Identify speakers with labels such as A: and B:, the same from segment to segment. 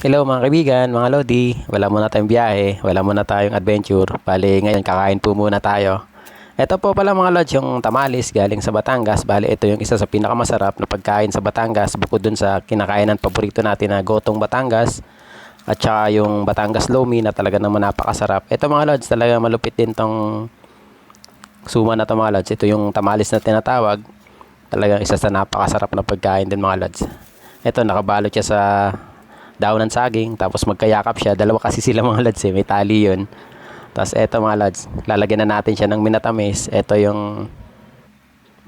A: Hello mga kaibigan, mga Lodi. Wala muna tayong biyahe, wala muna tayong adventure. Bali ngayon kakain po muna tayo. Ito po pala mga Lods, yung tamalis galing sa Batangas. Bali ito yung isa sa pinakamasarap na pagkain sa Batangas bukod dun sa kinakainan paborito natin na gotong Batangas at saka yung Batangas Lomi na talaga naman napakasarap. Ito mga Lods, talaga malupit din tong suma na to mga Lods. Ito yung tamalis na tinatawag. Talagang isa sa napakasarap na pagkain din mga Lods. Ito nakabalot siya sa daon ng saging, tapos magkayakap siya. Dalawa kasi sila mga lads eh, may tali yun. Tapos eto mga lads, lalagyan na natin siya ng minatamis. Eto yung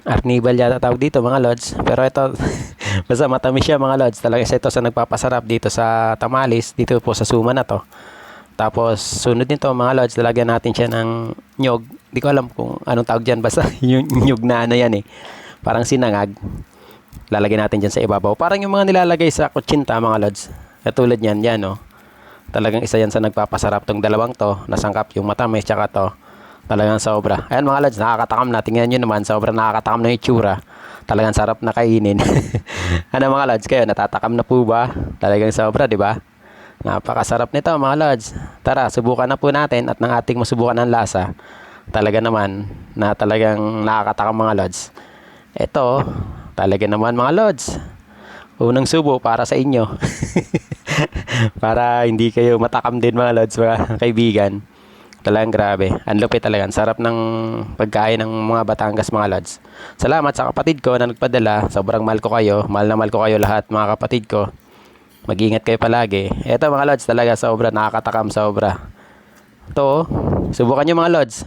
A: arnibal yata tawag dito mga lods. Pero ito, basta matamis siya mga lods. Talaga ito sa nagpapasarap dito sa tamalis, dito po sa suma na to. Tapos sunod nito mga lods, lalagyan natin siya ng nyog. Di ko alam kung anong tawag dyan, basta yung nyog na ano yan eh. Parang sinangag. Lalagyan natin dyan sa ibabaw. Parang yung mga nilalagay sa kutsinta mga lods. Katulad yan, yan oh. Talagang isa yan sa nagpapasarap tong dalawang to. Nasangkap yung matamis tsaka to. Talagang sobra. Ayan mga lods, nakakatakam na. Tingnan nyo naman, sobrang nakakatakam na yung itsura. Talagang sarap na kainin. ano mga lods, kayo natatakam na po ba? Talagang sobra, di ba? Napakasarap nito mga lods. Tara, subukan na po natin at ng ating masubukan ng lasa. Talaga naman na talagang nakakatakam mga lods. Ito, talaga naman mga lods. Unang subo para sa inyo. para hindi kayo matakam din mga lods, mga kaibigan. Talagang grabe. Ang lupit talaga. Ang sarap ng pagkain ng mga Batangas mga lods. Salamat sa kapatid ko na nagpadala. Sobrang mahal ko kayo. Mahal na mahal ko kayo lahat mga kapatid ko. Mag-ingat kayo palagi. Eto mga lods talaga sobra nakakatakam sobra. Ito, oh. subukan nyo mga lods.